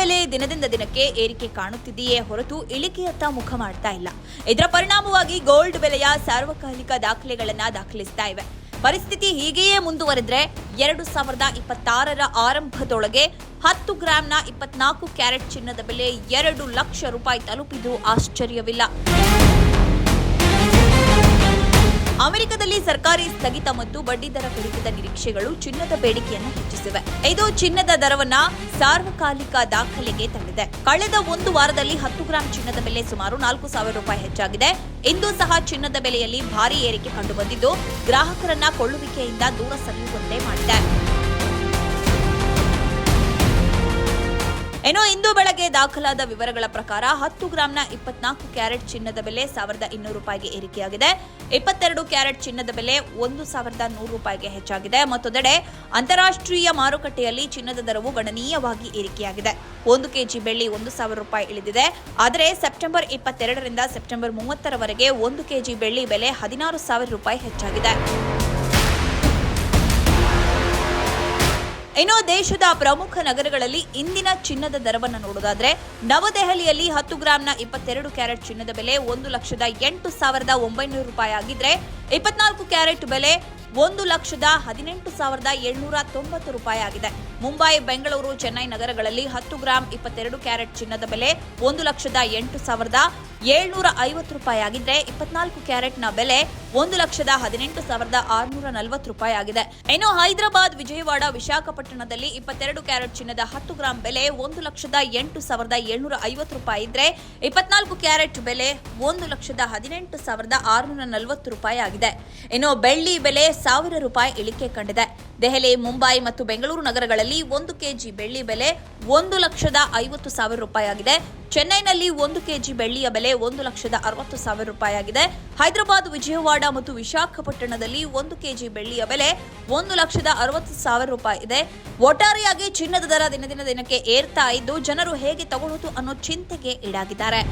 ಬೆಲೆ ದಿನದಿಂದ ದಿನಕ್ಕೆ ಏರಿಕೆ ಕಾಣುತ್ತಿದೆಯೇ ಹೊರತು ಇಳಿಕೆಯತ್ತ ಮುಖ ಮಾಡ್ತಾ ಇಲ್ಲ. ಇದರ ಪರಿಣಾಮವಾಗಿ ಗೋಲ್ಡ್ ಬೆಲೆಯ ಸಾರ್ವಕಾಲಿಕ ದಾಖಲೆಗಳನ್ನ ದಾಖಲಿಸ್ತಾ ಇವೆ. ಪರಿಸ್ಥಿತಿ ಹೀಗೆಯೇ ಮುಂದುವರೆದ್ರೆ ಎರಡು ಸಾವಿರದ ಇಪ್ಪತ್ತಾರರ ಆರಂಭದೊಳಗೆ ಹತ್ತು ಗ್ರಾಂನ ಇಪ್ಪತ್ನಾಲ್ಕು ಕ್ಯಾರೆಟ್ ಚಿನ್ನದ ಬೆಲೆ ಎರಡು ಲಕ್ಷ ರೂಪಾಯಿ ತಲುಪಿದ್ದು ಆಶ್ಚರ್ಯವಿಲ್ಲ. ಅಮೆರಿಕದಲ್ಲಿ ಸರ್ಕಾರಿ ಸ್ಥಗಿತ ಮತ್ತು ಬಡ್ಡಿದರ ಕಡಿತದ ನಿರೀಕ್ಷೆಗಳು ಚಿನ್ನದ ಬೇಡಿಕೆಯನ್ನು ಹೆಚ್ಚಿಸಿವೆ. ಇದು ಚಿನ್ನದ ದರವನ್ನ ಸಾರ್ವಕಾಲಿಕ ದಾಖಲೆಗೆ ತಂದಿದೆ. ಕಳೆದ ಒಂದು ವಾರದಲ್ಲಿ ಹತ್ತು ಗ್ರಾಂ ಚಿನ್ನದ ಬೆಲೆ ಸುಮಾರು ನಾಲ್ಕು ಸಾವಿರ ರೂಪಾಯಿ ಹೆಚ್ಚಾಗಿದೆ. ಇಂದು ಸಹ ಚಿನ್ನದ ಬೆಲೆಯಲ್ಲಿ ಭಾರಿ ಏರಿಕೆ ಕಂಡುಬಂದಿದ್ದು, ಗ್ರಾಹಕರನ್ನ ಕೊಳ್ಳುವಿಕೆಯಿಂದ ದೂರ ಸರಿಯುವಂತೆ ಮಾಡಿದೆ. ಇನ್ನು ಇಂದು ಬೆಳಗ್ಗೆ ದಾಖಲಾದ ವಿವರಗಳ ಪ್ರಕಾರ ಹತ್ತು ಗ್ರಾಂನ ಇಪ್ಪತ್ನಾಲ್ಕು ಕ್ಯಾರೆಟ್ ಚಿನ್ನದ ಬೆಲೆ ಸಾವಿರದ ಇನ್ನೂರು ರೂಪಾಯಿಗೆ ಏರಿಕೆಯಾಗಿದೆ. ಇಪ್ಪತ್ತೆರಡು ಕ್ಯಾರೆಟ್ ಚಿನ್ನದ ಬೆಲೆ ಒಂದು ಸಾವಿರದ ನೂರು ರೂಪಾಯಿಗೆ ಹೆಚ್ಚಾಗಿದೆ. ಮತ್ತೊಂದೆಡೆ ಅಂತಾರಾಷ್ಟ್ರೀಯ ಮಾರುಕಟ್ಟೆಯಲ್ಲಿ ಚಿನ್ನದ ದರವು ಗಣನೀಯವಾಗಿ ಏರಿಕೆಯಾಗಿದೆ. ಒಂದು ಕೆಜಿ ಬೆಳ್ಳಿ ಒಂದು ಸಾವಿರ ರೂಪಾಯಿ ಇಳಿದಿದೆ. ಆದರೆ ಸೆಪ್ಟೆಂಬರ್ ಇಪ್ಪತ್ತೆರಡರಿಂದ ಸೆಪ್ಟೆಂಬರ್ ಮೂವತ್ತರವರೆಗೆ ಒಂದು ಕೆಜಿ ಬೆಳ್ಳಿ ಬೆಲೆ ಹದಿನಾರು ಸಾವಿರ ರೂಪಾಯಿ ಹೆಚ್ಚಾಗಿದೆ. ಇನ್ನು ದೇಶದ ಪ್ರಮುಖ ನಗರಗಳಲ್ಲಿ ಇಂದಿನ ಚಿನ್ನದ ದರವನ್ನು ನೋಡೋದಾದ್ರೆ ನವದೆಹಲಿಯಲ್ಲಿ ಹತ್ತು ಗ್ರಾಂನ ಇಪ್ಪತ್ತೆರಡು ಕ್ಯಾರೆಟ್ ಚಿನ್ನದ ಬೆಲೆ ಒಂದು ಲಕ್ಷದ ಎಂಟು ಸಾವಿರದ ಒಂಬೈನೂರು ರೂಪಾಯಿ ಆಗಿದ್ರೆ, ಇಪ್ಪತ್ನಾಲ್ಕು ಕ್ಯಾರೆಟ್ ಬೆಲೆ ಒಂದು ಲಕ್ಷದ ಹದಿನೆಂಟು ಸಾವಿರದ ಏಳ್ನೂರ ತೊಂಬತ್ತು ರೂಪಾಯಿ ಆಗಿದೆ. ಮುಂಬೈ, ಬೆಂಗಳೂರು, ಚೆನ್ನೈ ನಗರಗಳಲ್ಲಿ ಹತ್ತು ಗ್ರಾಂ ಇಪ್ಪತ್ತೆರಡು ಕ್ಯಾರೆಟ್ ಚಿನ್ನದ ಬೆಲೆ ಒಂದು ಲಕ್ಷದ ಎಂಟು ಸಾವಿರದ ಏಳ್ನೂರ ಐವತ್ತು ರೂಪಾಯಿ ಆಗಿದ್ರೆ, ಇಪ್ಪತ್ನಾಲ್ಕು ಕ್ಯಾರೆಟ್ನ ಬೆಲೆ ಒಂದು ಲಕ್ಷದ ಹದಿನೆಂಟು ಸಾವಿರದ ಆರುನೂರ ನಲವತ್ತು ರೂಪಾಯಿ ಆಗಿದೆ ಇನ್ನು ಹೈದರಾಬಾದ್, ವಿಜಯವಾಡ, ವಿಶಾಖಪಟ್ಟಣದಲ್ಲಿ ಇಪ್ಪತ್ತೆರಡು ಕ್ಯಾರೆಟ್ ಚಿನ್ನದ ಹತ್ತು ಗ್ರಾಂ ಬೆಲೆ ಒಂದು ಲಕ್ಷದ ಎಂಟು ಸಾವಿರದ ಏಳ್ನೂರ ಐವತ್ತು ರೂಪಾಯಿ ಇದ್ರೆ ಇಪ್ಪತ್ನಾಲ್ಕು ಕ್ಯಾರೆಟ್ ಬೆಲೆ ಒಂದು ಲಕ್ಷದ ಹದಿನೆಂಟು ಸಾವಿರದ ಆರುನೂರ ನಲವತ್ತು ರೂಪಾಯಿ ಆಗಿದೆ ಇನ್ನು ಬೆಳ್ಳಿ ಬೆಲೆ ಸಾವಿರ ರೂಪಾಯಿ ಇಳಿಕೆ ಕಂಡಿದೆ. ದೆಹಲಿ, ಮುಂಬೈ ಮತ್ತು ಬೆಂಗಳೂರು ನಗರಗಳಲ್ಲಿ ಒಂದು ಕೆಜಿ ಬೆಳ್ಳಿ ಬೆಲೆ ಒಂದು ಲಕ್ಷದ ಐವತ್ತು ಸಾವಿರ ರೂಪಾಯಿ ಆಗಿದೆ ಚೆನ್ನೈನಲ್ಲಿ ಒಂದು ಕೆಜಿ ಬೆಳ್ಳಿಯ ಬೆಲೆ ಒಂದು ಲಕ್ಷದ ಅರವತ್ತು ಸಾವಿರ ರೂಪಾಯಿ ಆಗಿದೆ ಹೈದರಾಬಾದ್, ವಿಜಯವಾಡ ಮತ್ತು ವಿಶಾಖಪಟ್ಟಣದಲ್ಲಿ ಒಂದು ಕೆಜಿ ಬೆಳ್ಳಿಯ ಬೆಲೆ ಒಂದು ಲಕ್ಷದ ಅರವತ್ತು ಸಾವಿರ ರೂಪಾಯಿ ಇದೆ ಒಟ್ಟಾರೆಯಾಗಿ ಚಿನ್ನದ ದರ ದಿನದಿನ ದಿನಕ್ಕೆ ಏರ್ತಾ ಇದ್ದು, ಜನರು ಹೇಗೆ ತಗೊಳ್ಳೋದು ಅನ್ನೋ ಚಿಂತೆಗೆ ಈಡಾಗಿದ್ದಾರೆ.